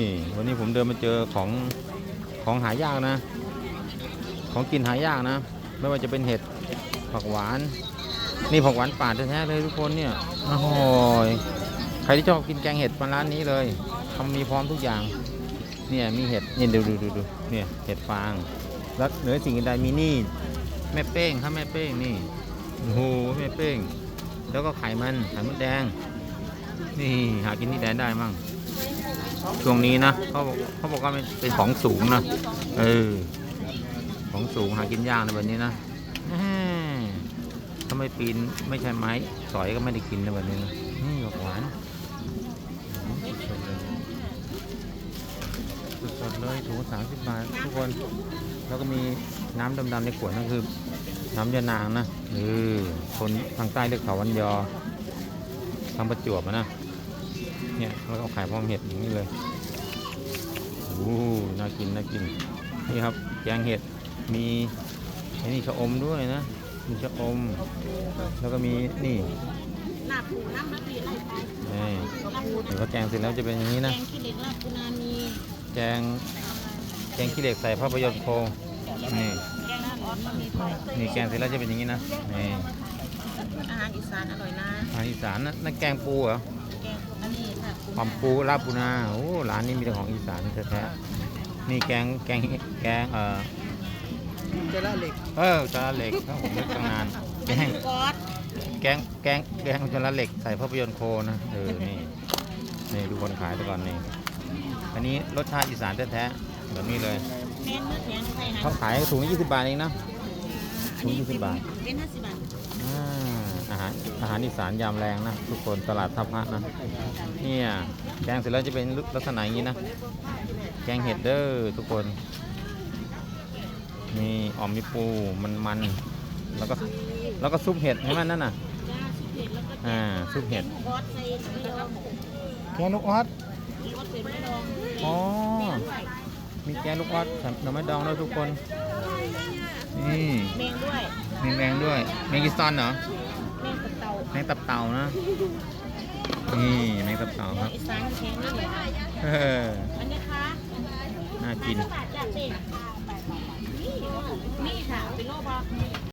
นี่วันนี้ผมเดินมาเจอของของหายากนะ ของกินหายากนะ ไม่ว่าจะเป็นเห็ดผักหวาน นี่ผักหวานป่าแท้ๆเลยทุกคนเนี่ยโอ้โหยใครที่ชอบกินแกงเห็ดมาร้านนี้เลยทำมีพร้อมทุกอย่าง เนี่ยมีเห็ดนี่ดูดูดูดูเนี่ยเห็ดฟางแล้วเหนือสิ่งอื่นใดมีนี่แม่เป้งครับแม่เป้งนี่โอ้โหแม่เป้ง แล้วก็ไข่มันไข่มดแดง นี่หากินที่ไหนได้มั่ง ช่วงนี้นะเขาบอกเขาบอกว่าเป็นของสูงนะเออของสูงหากินยากในวันนี้นะถ้าไม่ปีนไม่ใช่ไม้สอยก็ไม่ได้กินในวันนี้นะนี่หวานสดๆเลยถุงสามสิบบาททุกคน แล้วก็มีน้ำดำๆในขวดนั่นคือ น้ำยานางนะเออคนทางใต้เรียกเขาวันยอทางประจวบนะ เนี่ยเราก็ขายพร้อมเห็ดอย่างนี้เลยโอ้น่ากินน่ากินนี่ครับแกงเห็ดมีไอ้นี่ชะอมด้วยนะมีชะอม แล้วก็มีนี่หน้าปูน้ำมะปีไล่ไปนี่น้ำปูเดี๋ยวก็แกงเสร็จแล้วจะเป็นอย่างนี้แกนะงขี้เหล็กลาบปูนามีแกงแกงขี้เหล็กใส่ภาพยนตร์โคงนี่แกงน้ำออสก็มีไฟนี่แกงเสร็จแล้วจะเป็นอย่างนี้นะนี่อาหารอีสานอร่อยนะอาหารอีสานนะนั่นแกงปูเหรอแกงอันนี้ค่ะ ปูความปูลาบปูนาโอ้ร้านนี้มีแต่ของอีสานแท้ๆนี่แกงแกงแกงเอ่อเจล่าเหล็กเออจระเหล็กครับผมนึกตั้งนานแกงกอดแกงแกงแกงจระเหล็กใส่ภาพยนตร์โคนะเออนี่นี่ดูคนขายไปก่อนนี่อันนี้รสชาติอีสานแท้ๆแบบนี้เลยแม่นเนื้อแข็งใส่หาเขาขายถุงละ20บาทเองนะถุง20บาทเป็นห้าสิบบาทอ่า อาหารอาหารอีสานยามแรงนะทุกคนตลาดทับพระนะเนี่ยแกงเสร็จแล้วจะเป็นลักษณะอย่างนี้นะ แกงเห็ดเด้อทุกคน มีอ่อมมีปูมันมันๆแล้วก็แล้วก็ซุปเห็ดใช่ไหมนั่นน่ะจ้าสุเผ็ดแล้วก็อ่าซุปเห็ดกอดใส่ไม่ดองแกงลูกออสกอดใส่ไม่ดองอ๋อแมงด้วยมีแกงลูกออสใส่หน่อไม้ดองด้วยทุกคนนี่แมงด้วยมีแมงด้วยแมงกิซอนเหรอ แมงตับเต่านะ นี่แมงตับเต่าครับอีสานแข็งนี่เลยเอออันนี้คะน่ากิน บาทจากเด็นี่นี่ค่ะเป็นโลบอ